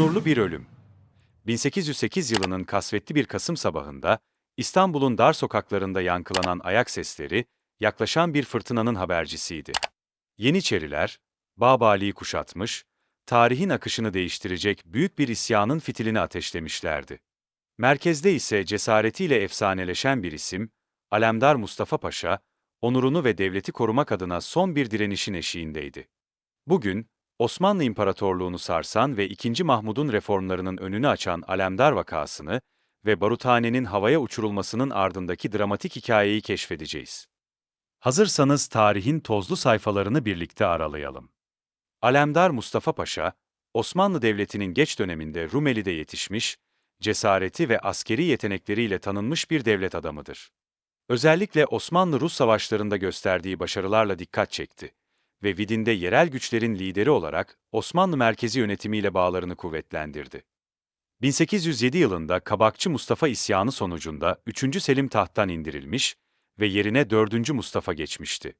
Onurlu bir ölüm. 1808 yılının kasvetli bir Kasım sabahında, İstanbul'un dar sokaklarında yankılanan ayak sesleri, yaklaşan bir fırtınanın habercisiydi. Yeniçeriler, Babali'yi kuşatmış, tarihin akışını değiştirecek büyük bir isyanın fitilini ateşlemişlerdi. Merkezde ise cesaretiyle efsaneleşen bir isim, Alemdar Mustafa Paşa, onurunu ve devleti korumak adına son bir direnişin eşiğindeydi. Bugün, Osmanlı İmparatorluğunu sarsan ve 2. Mahmud'un reformlarının önünü açan Alemdar vakasını ve baruthanenin havaya uçurulmasının ardındaki dramatik hikayeyi keşfedeceğiz. Hazırsanız tarihin tozlu sayfalarını birlikte aralayalım. Alemdar Mustafa Paşa, Osmanlı Devleti'nin geç döneminde Rumeli'de yetişmiş, cesareti ve askeri yetenekleriyle tanınmış bir devlet adamıdır. Özellikle Osmanlı-Rus savaşlarında gösterdiği başarılarla dikkat çekti ve Vidin'de yerel güçlerin lideri olarak Osmanlı merkezi yönetimiyle bağlarını kuvvetlendirdi. 1807 yılında Kabakçı Mustafa isyanı sonucunda 3. Selim tahttan indirilmiş ve yerine 4. Mustafa geçmişti.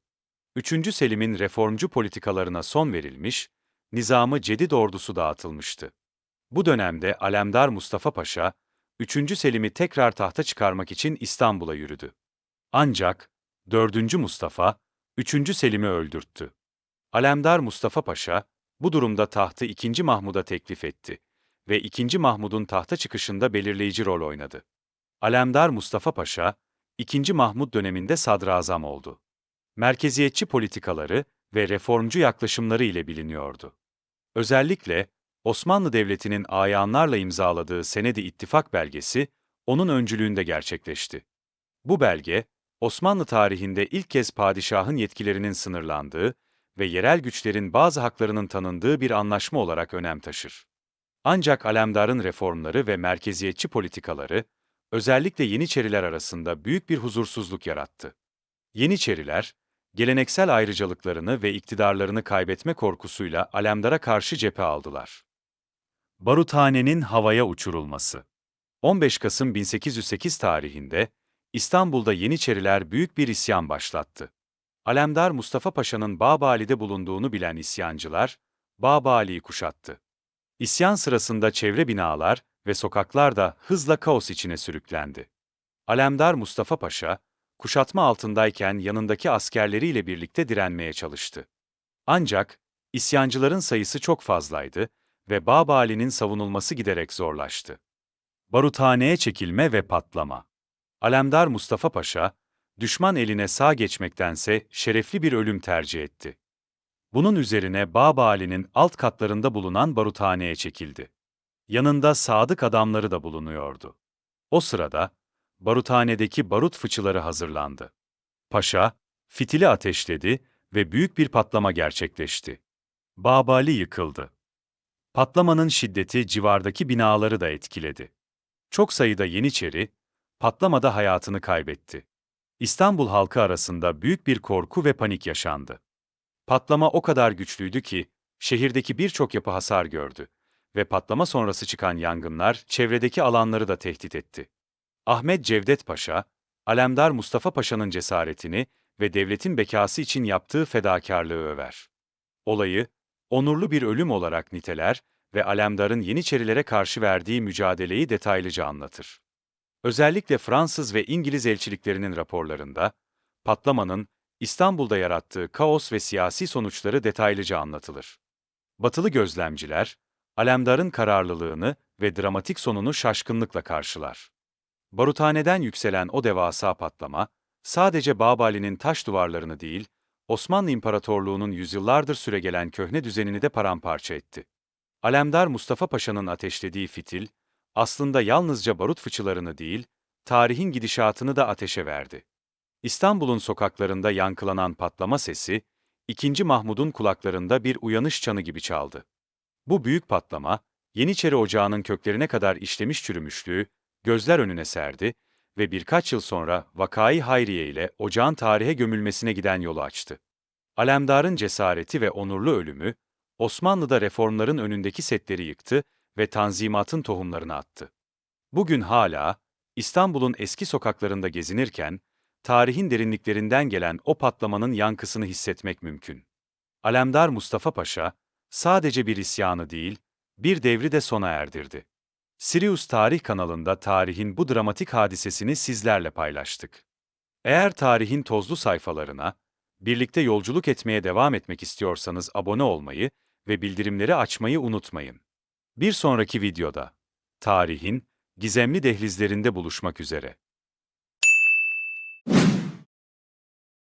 3. Selim'in reformcu politikalarına son verilmiş, nizamı cedid ordusu dağıtılmıştı. Bu dönemde Alemdar Mustafa Paşa, 3. Selim'i tekrar tahta çıkarmak için İstanbul'a yürüdü. Ancak 4. Mustafa, 3. Selim'i öldürttü. Alemdar Mustafa Paşa, bu durumda tahtı 2. Mahmud'a teklif etti ve 2. Mahmud'un tahta çıkışında belirleyici rol oynadı. Alemdar Mustafa Paşa, 2. Mahmud döneminde sadrazam oldu. Merkeziyetçi politikaları ve reformcu yaklaşımları ile biliniyordu. Özellikle Osmanlı Devleti'nin ayanlarla imzaladığı Senedi İttifak belgesi onun öncülüğünde gerçekleşti. Bu belge, Osmanlı tarihinde ilk kez padişahın yetkilerinin sınırlandığı ve yerel güçlerin bazı haklarının tanındığı bir anlaşma olarak önem taşır. Ancak Alemdar'ın reformları ve merkeziyetçi politikaları, özellikle Yeniçeriler arasında büyük bir huzursuzluk yarattı. Yeniçeriler, geleneksel ayrıcalıklarını ve iktidarlarını kaybetme korkusuyla Alemdar'a karşı cephe aldılar. Baruthanenin havaya uçurulması 15 Kasım 1808 tarihinde İstanbul'da Yeniçeriler büyük bir isyan başlattı. Alemdar Mustafa Paşa'nın Babali'de bulunduğunu bilen isyancılar, Babali'yi kuşattı. İsyan sırasında çevre binalar ve sokaklar da hızla kaos içine sürüklendi. Alemdar Mustafa Paşa, kuşatma altındayken yanındaki askerleriyle birlikte direnmeye çalıştı. Ancak, isyancıların sayısı çok fazlaydı ve Babali'nin savunulması giderek zorlaştı. Baruthaneye çekilme ve patlama Alemdar Mustafa Paşa, düşman eline sağ geçmektense şerefli bir ölüm tercih etti. Bunun üzerine Babali'nin alt katlarında bulunan baruthaneye çekildi. Yanında sadık adamları da bulunuyordu. O sırada, baruthanedeki barut fıçıları hazırlandı. Paşa, fitili ateşledi ve büyük bir patlama gerçekleşti. Babali yıkıldı. Patlamanın şiddeti civardaki binaları da etkiledi. Çok sayıda Yeniçeri, patlamada hayatını kaybetti. İstanbul halkı arasında büyük bir korku ve panik yaşandı. Patlama o kadar güçlüydü ki, şehirdeki birçok yapı hasar gördü ve patlama sonrası çıkan yangınlar çevredeki alanları da tehdit etti. Ahmet Cevdet Paşa, Alemdar Mustafa Paşa'nın cesaretini ve devletin bekası için yaptığı fedakarlığı över. Olayı, onurlu bir ölüm olarak niteler ve Alemdar'ın Yeniçerilere karşı verdiği mücadeleyi detaylıca anlatır. Özellikle Fransız ve İngiliz elçiliklerinin raporlarında, patlamanın İstanbul'da yarattığı kaos ve siyasi sonuçları detaylıca anlatılır. Batılı gözlemciler, Alemdar'ın kararlılığını ve dramatik sonunu şaşkınlıkla karşılar. Baruthaneden yükselen o devasa patlama, sadece Babali'nin taş duvarlarını değil, Osmanlı İmparatorluğu'nun yüzyıllardır süregelen köhne düzenini de paramparça etti. Alemdar Mustafa Paşa'nın ateşlediği fitil, aslında yalnızca barut fıçılarını değil, tarihin gidişatını da ateşe verdi. İstanbul'un sokaklarında yankılanan patlama sesi, 2. Mahmud'un kulaklarında bir uyanış çanı gibi çaldı. Bu büyük patlama, Yeniçeri Ocağı'nın köklerine kadar işlemiş çürümüşlüğü, gözler önüne serdi ve birkaç yıl sonra Vakai Hayriye ile ocağın tarihe gömülmesine giden yolu açtı. Alemdar'ın cesareti ve onurlu ölümü, Osmanlı'da reformların önündeki setleri yıktı ve tanzimatın tohumlarını attı. Bugün hala, İstanbul'un eski sokaklarında gezinirken, tarihin derinliklerinden gelen o patlamanın yankısını hissetmek mümkün. Alemdar Mustafa Paşa, sadece bir isyanı değil, bir devri de sona erdirdi. Sirius Tarih kanalında tarihin bu dramatik hadisesini sizlerle paylaştık. Eğer tarihin tozlu sayfalarına, birlikte yolculuk etmeye devam etmek istiyorsanız abone olmayı ve bildirimleri açmayı unutmayın. Bir sonraki videoda, tarihin gizemli dehlizlerinde buluşmak üzere.